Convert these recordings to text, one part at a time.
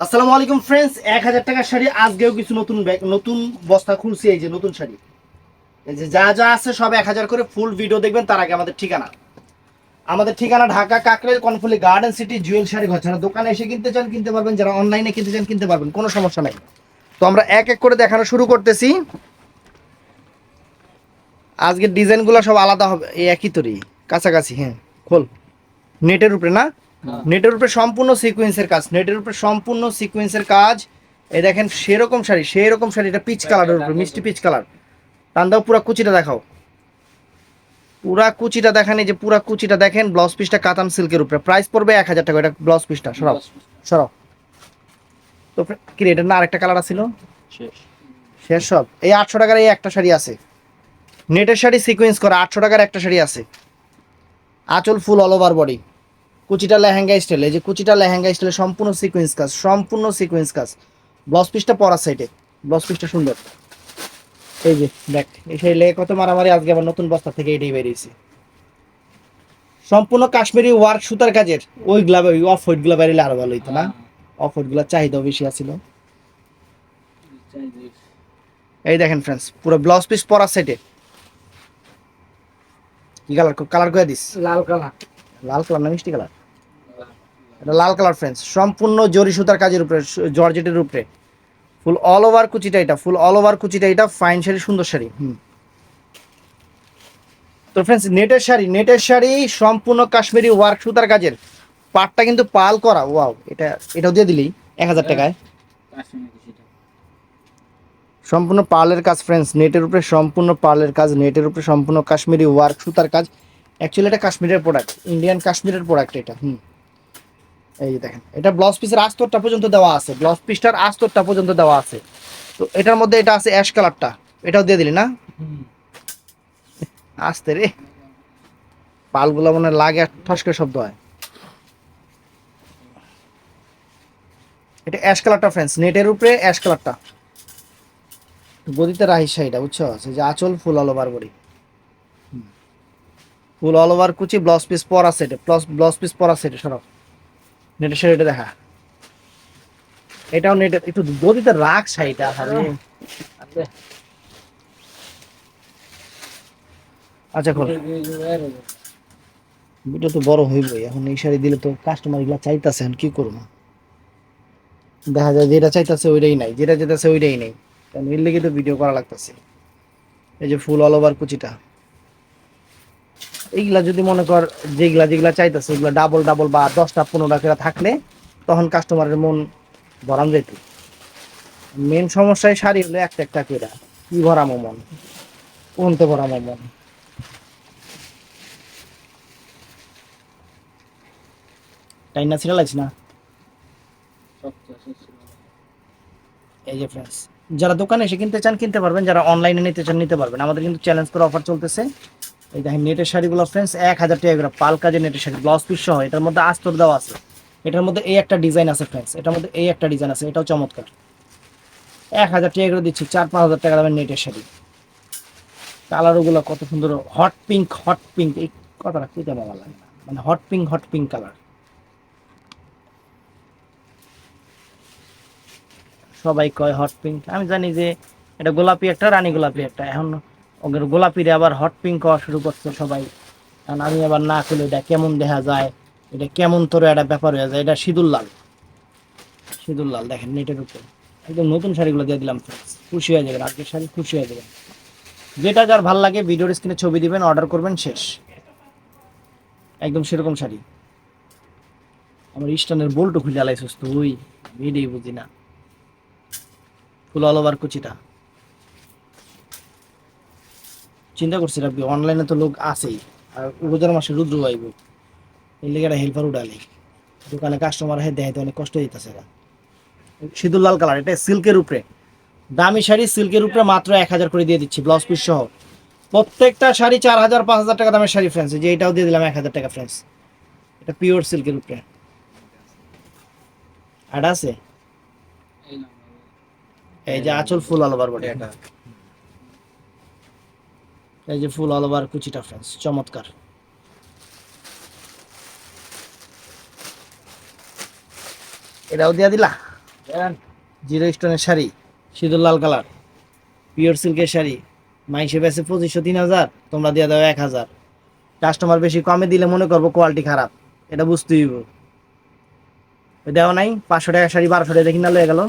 আসসালামু আলাইকুম ফ্রেন্ডস এক হাজার টাকার শাড়ি, আজকেও কিছু নতুন ব্যাগ, নতুন বস্তা খুলছি, এই যে নতুন শাড়ি। এই যে যা যা আছে সব এক হাজার করে ফুল ভিডিও দেখবেন, তার আগে আমাদের ঠিকানা। আমাদের ঠিকানা ঢাকা কাকরাইল কনফুলি গার্ডেন সিটি জুয়েল শাড়ি ঘর। যারা দোকানে এসে কিনতে চান, কিনতে পারবেন। যারা অনলাইনে কিনতে চান, কিনতে পারবেন। কোনো সমস্যা নাই। তো আমরা এক এক করে দেখানো শুরু করতেছি। আজকের ডিজাইনগুলো সব আলাদা হবে। এই একই তরি। কাছাকাছি হ্যাঁ। খোল। নেটের উপরে, না? নেটের উপরে সম্পূর্ণ সিকোয়েন্সের কাজ। নেটের উপরে সম্পূর্ণ সিকোয়েন্সের কাজ। এই দেখেন সেরকম শাড়ি সেই রকম শাড়ি। এটা পিচ কালারের উপরে মিষ্টি পিচ কালার টান দাও পুরা কুচিটা দেখাও। পুরা কুচিটা দেখেন এই যে পুরা কুচিটা দেখেন ব্লাউজ পিসটা কাতান সিল্কের উপরে। প্রাইস পড়বে এক হাজার টাকা এটা ব্লাউজ পিসটা সরাও সরাও। তো কি রে এটা না আরেকটা কালার আছিল? শেষ। শেষ সব। এই আটশো টাকার এই একটা শাড়ি আছে। নেটের শাড়ি সিকোয়েন্স করা আটশো টাকার একটা শাড়ি আছে। আঁচল ফুল অল ওভার বডি কুচিটা লেহেঙ্গা স্টাইল এই যে কুচিটা লেহেঙ্গা স্টাইলে সম্পূর্ণ সিকোয়েন্স কাজ, সম্পূর্ণ সিকোয়েন্স কাজ। ব্লাউজ পিসটা পরার সাইডে ব্লাউজ পিসটা সুন্দর। এই যে, দেখ, এই সেই লেগে কত মারামারি, আজকে আবার নতুন বস্তা থেকে এটাই বেরিয়েছে। সম্পূর্ণ কাশ্মীরি ওয়ার্ক সুতার কাজের। ওই গ্লাব ওই অফ হোয়াইটগুলা বেরিলে আরও ভালো হইতো না? অফ হোয়াইটগুলা চাহিদাও বেশি আছিল। এই দেখেন ফ্রেন্ডস পুরো ব্লাউজ পিস পরার সেটে কি কালার কালার করে দিস? লাল কালা লাল কালার না মিষ্টি কালার? এটা লাল কালার ফ্রেন্ডস সম্পূর্ণ জরি সুতার কাজের উপরে জর্জেটের উপরে। ফুল অল ওভার কুচিটা এটা ফুল অল ওভার কুচিটা এটা ফাইন শাড়ি, সুন্দর শাড়ি, হুম। তো ফ্রেন্ডস নেটের শাড়ি নেটের শাড়ি সম্পূর্ণ কাশ্মীরি ওয়ার্ক সুতার কাজের। পাটটা কিন্তু পাল করা ওয়াও এটা, এটাও দিয়ে দিলি, এক হাজার টাকায়। সম্পূর্ণ পার্লের কাজ ফ্রেন্ডস নেটের উপরে সম্পূর্ণ পার্লের কাজ, নেটের উপরে সম্পূর্ণ কাশ্মীরি ওয়ার্ক সুতার কাজ। অ্যাকচুয়ালি এটা কাশ্মীরের প্রোডাক্ট ইন্ডিয়ান কাশ্মীরের প্রোডাক্ট এটা হুম। এই যে দেখেন এটা ব্লাউজ পিসের আস্তরটা পর্যন্ত দেওয়া আছে ব্লাউজ পিসটার আস্তরটা পর্যন্ত দেওয়া আছে। তো এটার মধ্যে এটা আছে অ্যাশ কালারটা এটাও দিয়ে দিলি না? আসতে রে। পালগুলো মানে লাগে আর ঠস করে শব্দ হয়। এটা অ্যাশ কালারটা ফ্রেন্ডস নেটের উপরে অ্যাশ কালারটা গদিতে রাহি শাড়িটা বুঝছ? যে আঁচল full all over body full all over কুচি ব্লাউজ পিস পরা সেটে প্লাস ব্লাউজ পিস পরা সেটে সরব নেটের শাড়িটা দেখা। এটাও নেটের একটু গদিতে রাখ শাড়িটা আচ্ছা খোল। ভিডিও তো বড় হইবই, এখন এই শাড়ি দিলে তো কাস্টমারগুলা চাইতাছে, এখন কি করব? দেখা যায় যেটা চাইতাছে ওইটাই নাই, যেটা যেটাছে ওইটাই নেই। কারণ এর লেগে তো ভিডিও করা লাগতেছে। এই যে ফুল অল ওভার কুচিটা। এইগুলা যদি মনে কর যেগুলা যেগুলা চাইতেছে ওইগুলা ডাবল ডাবল বা দশটা, পনেরোটা করে থাকলে তখন কাস্টমারের মন ভরাম যেত মেন সমস্যায় শাড়ি হলো একটা একটা করে। কি ভরামো মন? কোনতে ভরামো মন? টাইম না ছিঁড়া না? এই যে ফ্রেন্ডস যারা দোকানে এসে কিনতে চান, কিনতে পারবেন। যারা অনলাইনে নিতে চান, নিতে পারবেন। আমাদের কিন্তু চ্যালেঞ্জ করে অফার চলতেছে। এই দেখেন, নেটের শাড়িগুলো ফ্রেন্ডস এক হাজার টাকা করে কাজের নেটের শাড়ি ব্লাউজ পিস সহ। এটার মধ্যে আস্তর দেওয়া আছে। এটার মধ্যে এই একটা ডিজাইন আছে ফ্রেন্ডস এটার মধ্যে এই একটা ডিজাইন আছে, এটাও চমৎকার। এক হাজার টাকা করে দিচ্ছি, চার পাঁচ হাজার টাকা দামের নেটের শাড়ি। কালারগুলো কত সুন্দর হট পিঙ্ক হট পিঙ্ক এই কথাটা কেটে ভালো লাগে না। মানে hot pink hot pink colour সবাই কয় হট পিঙ্ক আমি জানি যে এটা গোলাপি একটা, রানী গোলাপি একটা। এখন ওদের গোলাপিরে আবার হট পিঙ্ক হওয়া শুরু করছে সবাই। কারণ আমি আবার না খুলে এটা কেমন দেখা যায়, এটা কেমন তোর একটা ব্যাপার হয়ে যায়, এটা সিঁদুর লাল। সিঁদুর লাল, দেখেন নেটের উপর। একদম নতুন শাড়িগুলো দিয়ে দিলাম খুশি হয়ে যাবেন, আজকের শাড়ি খুশি হয়ে যাবেন। যেটা যার ভালো লাগে ভিডিওর স্ক্রিনে ছবি দিবেন অর্ডার করবেন, শেষ। একদম সেরকম শাড়ি। আমার স্টানের বোল্টও খুলে আলাইছিস তুই? ভিডিও বুঝি না। ফুল অল ওভার কুচিটা। চিন্তা করছি রাখবি অনলাইনে তো লোক আছেই, আর রোজার মাসে রুদ্র আইব। এই লেগে একটা হেল্পার উঠালে। দোকানে কাস্টমার হয়ে দেয় অনেক কষ্ট হইতেছে এরা সিঁদুর লাল কালার এটা সিল্কের উপরে। দামি শাড়ি সিল্কের উপরে মাত্র এক হাজার করে দিয়ে দিচ্ছি ব্লাউজ পিস সহ। প্রত্যেকটা শাড়ি চার হাজার, পাঁচ হাজার টাকা দামের শাড়ি ফ্রেন্ডস যে এটাও দিয়ে দিলাম এক হাজার টাকা ফ্রেন্ডস এটা পিওর সিল্কের উপরে। আটা আছে? এই যে আচল ফুল ওভার বডি এটা। এই যে ফুল অল ওভার কুচিটা ফ্রেন্ডস চমৎকার। এটাও দিয়া দিলা? জিরো স্টোনের শাড়ি সিঁদুর লাল কালার পিওর সিল্কের শাড়ি। মাইসে বেছে পঁচিশশো তিন হাজার তোমরা দিয়ে দাও এক হাজার। কাস্টমার বেশি কমে দিলে মনে করব কোয়ালিটি খারাপ এটা বুঝতেই হইব। দেওয়া নাই পাঁচশো টাকা শাড়ি বারোশো টাকা দেখি না লয়ে গেল।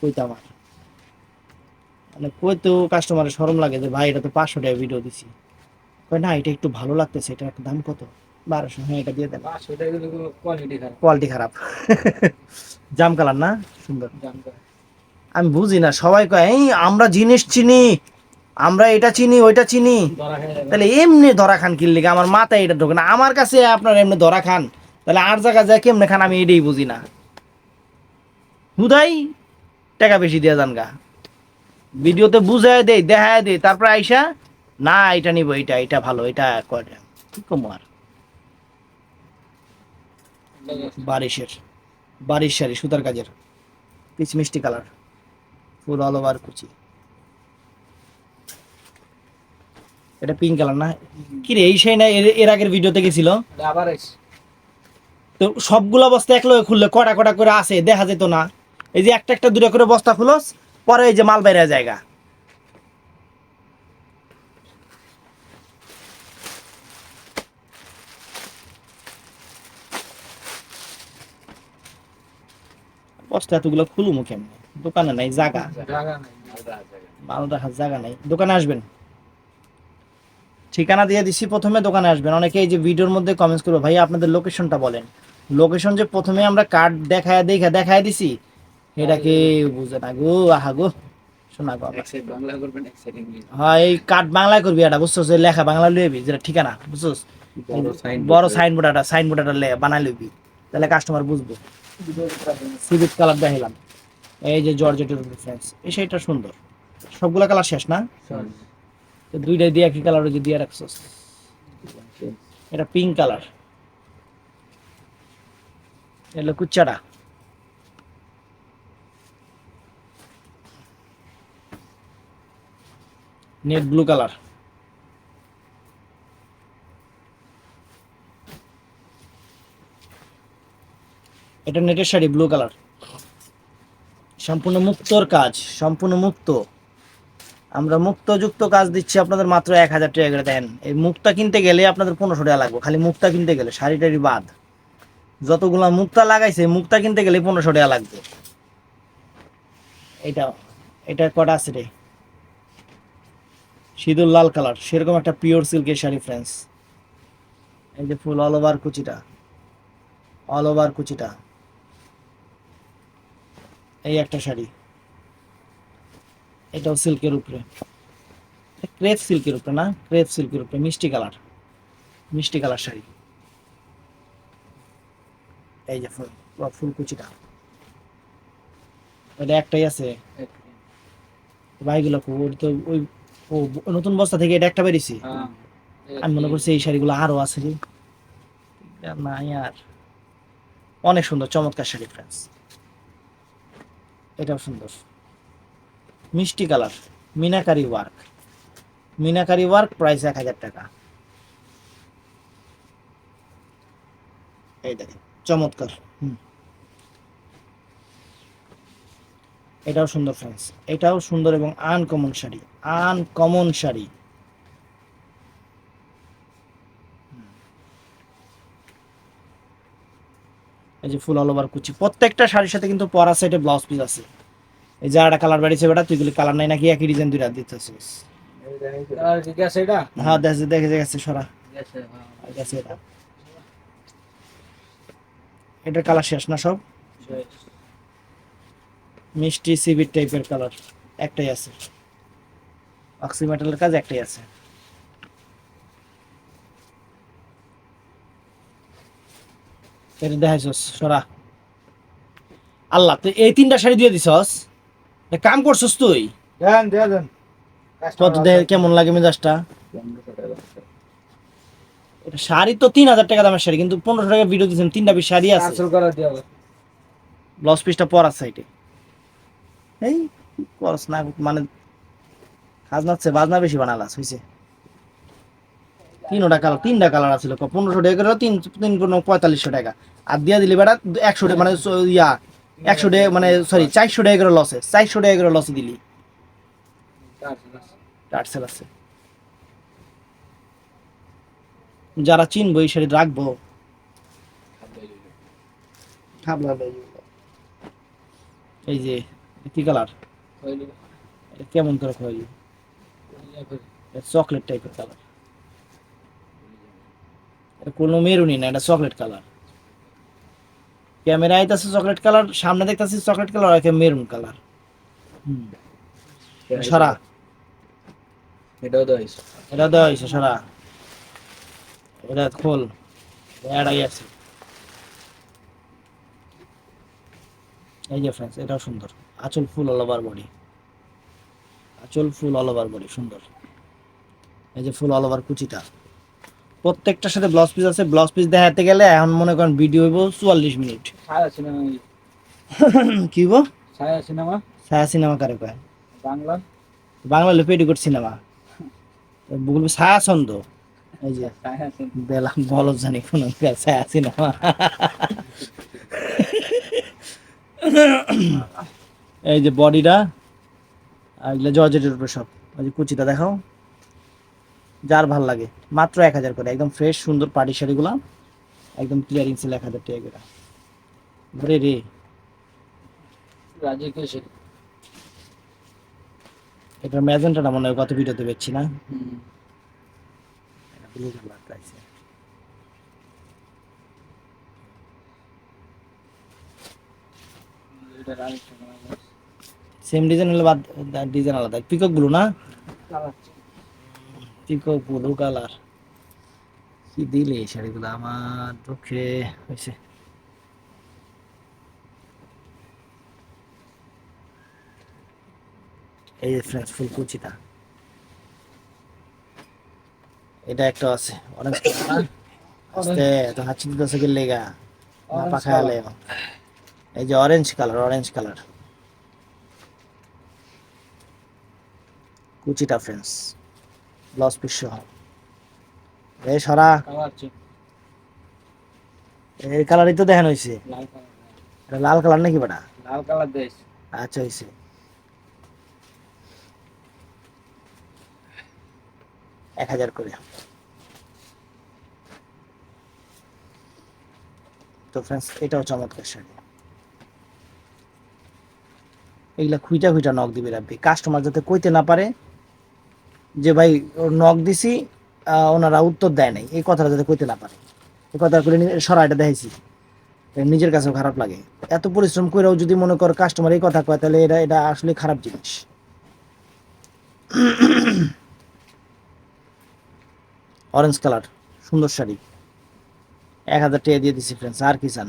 কইতাম আর? মানে কই তো কাস্টমারের সরম লাগে যে ভাই এটা তো পাঁচশো টাকা ভিডিও দিছি। কই না এটা একটু ভালো লাগতেছে এটা একটা দাম কত? বারোশো হ্যাঁ এটা দিয়ে দেন। কোয়ালিটি খারাপ। জাম কালার না? সুন্দর। আমি বুঝি না সবাই কয় এই আমরা জিনিস চিনি আমরা এটা চিনি ওইটা চিনি। তাহলে এমনি ধরা খান কিনলে? আমার মাথায় এটা ঢোকে না? আমার কাছে আপনার এমনি ধরা খান। তাহলে আর জায়গা যায় কেমনে খান আমি এটাই বুঝি না। হুদাই টাকা বেশি দিয়ে যান গা। ভিডিওতে বুঝায় দেই দেখায় দেই তারপর আইসা না এটা নিব এটা এটা ভালো এটা করে। কি কম আর? বারিশের বারিশ শাড়ি সুতার কাজের পিচ মিষ্টি কালার ফুল অল ওভার কুচি। এটা পিঙ্ক কালার না? কি রে এই শাড়ি না এর- আগের ভিডিওতে গেছিল? আবার তো সবগুলো বস্তা এক লগে খুললে কটা কটা করে আসে দেখা যেত না। এই যে একটা একটা দুটো করে বস্তা খুলস পরে এই যে মাল বাইরে জায়গা। বস্তা এতগুলো খুলুমু কেমনে? দোকানে নাই জায়গা জায়গা মাল রাখার জায়গা নাই। দোকানে আসবেন? ঠিকানা দিয়ে দিছি প্রথমে দোকানে আসবেন। অনেকে এই যে ভিডিওর মধ্যে কমেন্টস করবে ভাই আপনাদের লোকেশনটা বলেন। লোকেশন যে প্রথমে আমরা কার্ড দেখায় দেখা দেখায় দিছি এটা কেউ বুঝে না গো আহা গো। শোনা গো বাংলা করবেন হ্যাঁ এই কার্ড বাংলায় করবি এটা বুঝছ যে লেখা বাংলা লইবি যেটা ঠিকানা বুঝছোস? বড় সাইন বড় সাইনবোর্ড একটা সাইনবোর্ড একটা বানাই লইবি। তাহলে কাস্টমার বুঝব। সিভিট কালার দেখাইলাম এই যে জর্জেটের ডিফারেন্স এই শাড়িটা সুন্দর। সবগুলা কালার শেষ না? দুইটাই দিয়ে একই কালার যে দিয়ে রাখছস। এটা পিঙ্ক কালার এলো কুচ্চাটা। Net blue colour. এটা নেটের শাড়ি, ব্লু কালার। সম্পূর্ণ মুক্তর কাজ, সম্পূর্ণ মুক্ত। আমরা মুক্তযুক্ত কাজ দিচ্ছি আপনাদের মাত্র এক হাজার টাকা করে দেন এই মুক্তা কিনতে গেলে আপনাদের পনেরোশো টাকা লাগবে, খালি মুক্তা কিনতে গেলে শাড়ি টাড়ি বাদ। যতগুলা মুক্তা লাগাইছে, মুক্তা কিনতে গেলে পনেরোশো টাকা লাগবে। এটা এটা কটা আছে রে? সিঁদুর লাল কালার সেরকম একটা পিওর সিল্কের শাড়ি ফ্রেন্ডস এই যে ফুল অল ওভার কুচিটা অল ওভার কুচিটা। এই একটা শাড়ি। এটাও সিল্কের উপরে। ক্রেপ সিল্কের উপরে না? ক্রেপ সিল্কের উপরে মিষ্টি কালার। মিষ্টি কালার শাড়ি। এই যে ফুল পুরো ফুলকুচিটা এটা একটাই আছে। ভাইগুলো ওর তো ওই ও নতুন বস্তা থেকে এটা একটা বেরিয়েছি? হ্যাঁ। আমি মনে করছি এই শাড়িগুলো আরও আছে রে। নাই আর। অনেক সুন্দর চমৎকার শাড়ি ফ্রেন্ডস এটাও সুন্দর। মিষ্টি colour meenakari work. Meenakari work price এক হাজার টাকা। এই দেখেন চমৎকার। হুম। এটাও সুন্দর ফ্রেন্ডস এটাও সুন্দর এবং আনকমন শাড়ি আনকমন শাড়ি। এই যে ফুল অল ওভার কুচি। প্রত্যেকটা শাড়ির সাথে কিন্তু পরা সাইডে ব্লাউজ পিস আছে। এই যে একটা কালার বাড়িছে বেটা তুই গুলি কালার নাই নাকি? একই ডিজাইন দুইটা দিতেছিস। হ্যাঁ দেখে দেখে গেছে সরা। হ্যাঁ। গেছে এটা। এটার কালার শেষ না সব। মিষ্টি সিভিট টাইপের কালার একটাই আছে। অক্সিমেটালের কাজ একটাই আছে। এটা দেখাইছস সরা। আল্লাহ তুই এই তিনটা শাড়ি দিয়ে দিছস? কাম করছস তুই? দেন দেন দেন। কত দেখে কেমন লাগে মেজাজটা? এটা শাড়ি তো তিন হাজার টাকা দামের শাড়ি কিন্তু পনেরোশো টাকা ভিডিও দিয়েছেন তিনটা শাড়ি আছে। ব্লাউজ পিসটা পরার সাইডে এই করস না মানে খাজনাচ্ছে বাজনা বেশি বানালাস হইছে। তিনটা কালার তিনটা কালার আছিল পনেরোশো টাকা করে তিন তিন পনেরো পঁয়তাল্লিশশো টাকা। আর দিয়া দিলি বেটা একশো টাকা মানে ইয়া একশো টাকা মানে সরি চারশো টাকা করে লসে চারশো টাকা করে লসে দিলি। টার্সেল আছে। যারা চিনবো এই শাড়ি রাখব। এই যে কি কালার কেমন করে খোয়ালি চকলেট টাইপের কালার এটা কোনো মেরুনি না এটা চকলেট কালার ক্যামেরা আইতাছে চকলেট কালার সামনে দেখতাছি চকলেট কালার আর মেরুন কালার হুম। সারা। এটাও তো হয়েছে। এটা দেওয়া হয়েছে সারা। এটা খোল। এটাই আছে এই যে ফ্রেন্ডস এটাও সুন্দর। আঁচল ফুল অল ওভার বডি আঁচল ফুল অল ওভার বডি সুন্দর। এই যে ফুল অল ওভার কুচিটা। প্রত্যেকটার সাথে ব্লাউজ পিস আছে ব্লাউজ পিস দেখাতে গেলে এখন মনে করেন ভিডিও হইব চুয়াল্লিশ মিনিট। ছায়া সিনেমা কি গো ছায়া সিনেমা ছায়া সিনেমা কারে কয়? বাংলা? বাংলা হলো পেটিকোট সিনেমা বলব ছায়া ছন্দ। এই যে বেলা বলো জানি কোন ছায়া সিনেমা এই যে বডিটা আর এগুলো জর্জেটের উপরে সব। ওই যে কুচিটা দেখাও। যার ভালো লাগে। মাত্র এক হাজার করে। একদম ফ্রেশ সুন্দর পাটি শাড়িগুলো। একদম ক্লিয়ারিং ছিল এক হাজার টাকা করে রে। এটা ম্যাজেন্টাটা মনে হয় কত ভিডিওতে দেখছি না? ব্লু এটা সেম ডিজাইন হলে বাদ ডিজাইন আলাদা। পিকক ব্লু না? পিকক ব্লু কালার কি দিলে এই শাড়িগুলো? আমার চোখে হয়েছে। এই ফ্রেঞ্চ ফুল কুচিটা। এটা একটা আছে। অরেঞ্জ কালার আস্তে তো হাঁচি দিতেছে কি লেগা? পাখা এই যে অরেঞ্জ কালার অরেঞ্জ কালার কুচিটা ফ্রেন্ডস ব্লাউজ পিস সহ এই সরা এই কালারই তো দেখানো হয়েছে লাল কালার নাকি বেটা? লাল কালার দেশ। আচ্ছা হয়েছে এক হাজার করে। তো ফ্রেন্ডস এটাও চমৎকার শাড়ি। এইগুলা খুইটা খুইটা নখ দিবি রাখবি কাস্টমার যাতে কইতে না পারে যে ভাই নখ দিছি ওনারা উত্তর দেয় নাই। এই কথাটা যাতে কইতে না পারে। এই কথা করে সরা এটা দেখাইছি। নিজের কাছেও খারাপ লাগে। এত পরিশ্রম করেও যদি মনে কর কাস্টমার এই কথা কয়, তাহলে এটা এটা আসলে খারাপ জিনিস। অরেঞ্জ কালার সুন্দর শাড়ি। এক হাজার টাকা দিয়ে দিছি ফ্রেন্ডস আর কি চান।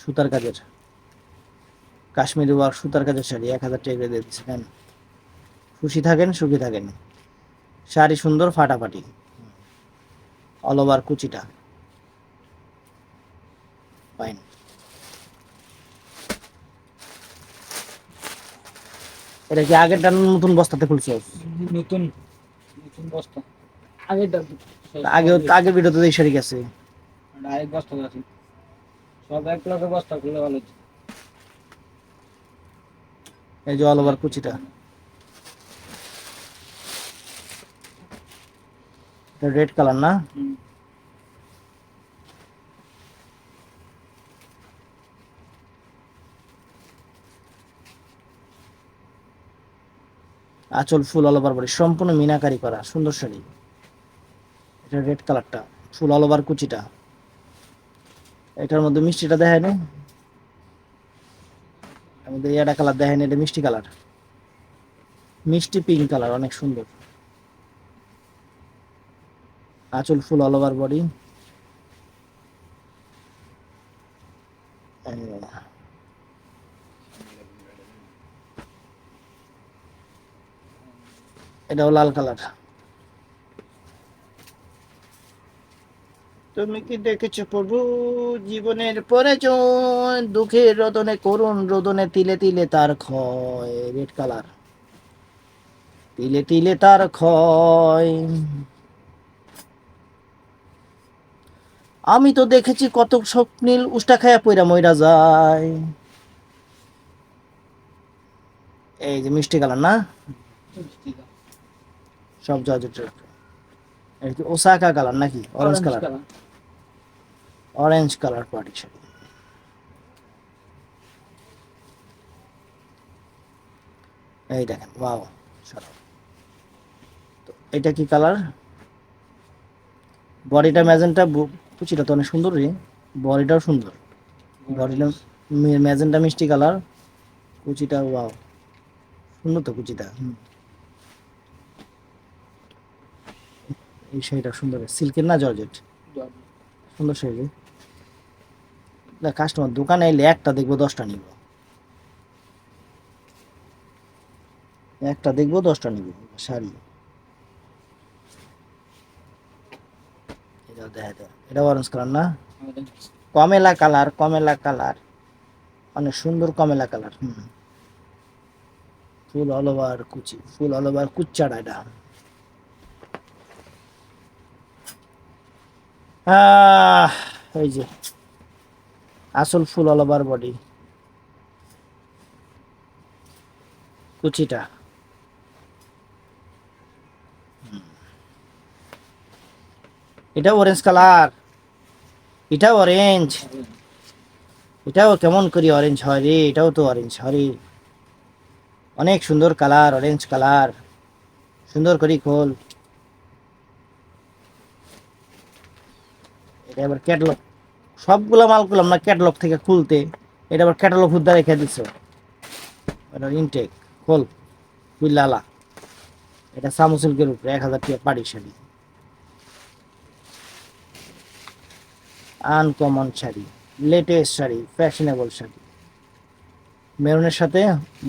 সুতার কাজের। কাশ্মীরি ওয়ার্ক সুতার কাজের শাড়ি, এক হাজার টাকা দিয়ে দিচ্ছি নেন খুশি থাকেন সুখী থাকেন। শাড়ি সুন্দর ফাটাফাটি। অল ওভার কুচিটা। ফাইন এটা কি আগেরটা নতুন বস্তাতে খুলছো? নতুন। নতুন বস্তা? আগেরটা আগে আগের ভিডিওতে এই শাড়ি গেছে। ডাইরেক্ট বস্তা আছে। সব এক লগে বস্তা খুলে ভালো হচ্ছে। এই যে অল ওভার কুচিটা। রেড কালার না। আঁচল ফুল অল ওভার বডি সম্পূর্ণ মিনাকারি করা সুন্দর শাড়ি। এটা রেড কালারটা ফুল অল ওভার কুচিটা। এটার মধ্যে মিষ্টিটা দেখায় না। এর মধ্যে এটা কালার দেখায় না এটা মিষ্টি কালার মিষ্টি পিঙ্ক কালার অনেক সুন্দর। আঁচল ফুল অল ওভার বডি এটাও লাল কালার। তুমি কি দেখেছ প্রভু? জীবনের পরিচয় দুঃখের রোদনে, করুণ রোদনে তিলে তিলে তার ক্ষয় রেড কালার তিলে তিলে তার ক্ষয়। আমি তো দেখেছি কত স্বপ্নীল উষ্টা খায়া পইরা মইরা যায়। এই যে মিষ্টি কালার না? সব জর্জেটের এই কি ওসাকা কালার নাকি? Orange colour. Orange colour party sari এই দেখেন ওয়াও সরাও তো এটা কি কালার? বডিটা ম্যাজেন্টা কুচিটা তো অনেক সুন্দর রে। বডিটাও সুন্দর। বডিটা ম্যাজেন্টা মিষ্টি কালার। কুচিটা ওয়াও সুন্দর তো কুচিটা। এই শাড়িটা সুন্দর সিল্কের না জর্জেট? সুন্দর শাড়ি না কাস্টমার দোকানে এলে একটা দেখব, দশটা নিব। একটা দেখব, দশটা নিব শাড়ি। কমেলা কালার কমেলা কালার অনেক সুন্দর কমেলা কালার ফুল অল ওভার কুচি, ফুল অল ওভার কুচ্চাড়া এটা। এই যে। আসল ফুল অল ওভার বডি কুচিটা। এটা অরেঞ্জ কালার এটা অরেঞ্জ এটাও কেমন করি অরেঞ্জ হয় রে? এটাও তো অরেঞ্জ হয় রে। অনেক সুন্দর কালার অরেঞ্জ কালার সুন্দর করি খোল। এটা আবার ক্যাটলগ সবগুলো মাল করলাম না ক্যাটলগ থেকে খুলতে। এটা আবার ক্যাটালগ হুদ্দা রেখে দিছ। এটা ইনটেক খোল লালা। এটা সামুসিল্কের উপরে এক হাজার টাকা পাড়ি sari uncommon sari latest sari fashionable sari. মেরুনের সাথে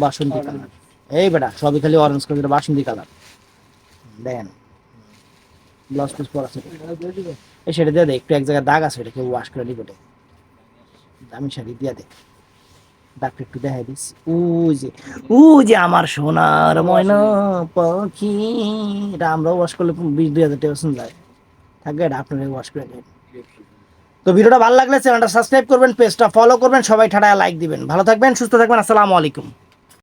বাসন্তী কালার। এই বেটা সবই খালি অরেঞ্জ কালার বাসন্তী কালার। দেখেন ব্লাউজ পিস পরা আছে। এই সেটা দিয়ে দে একটু এক জায়গায় দাগ আছে এটা কেউ ওয়াশ করে নিবে দামি শাড়ি দিয়ে দে। দাগটা একটু দেখাই দিস। ও যে ও যে আমার সোনার ময়না পাখি। এটা আমরাও ওয়াশ করলে বিশ দুই হাজার টাকা যায় থাকবে এটা আপনারা ওয়াশ করে নেবেন তো ভিডিওটা ভালো লাগলে চ্যানেলটা সাবস্ক্রাইব করবেন, পেজটা ফলো করবেন, সবাই ঠাডায় লাইক দিবেন। ভালো থাকবেন, সুস্থ থাকবেন, আসসালামু আলাইকুম।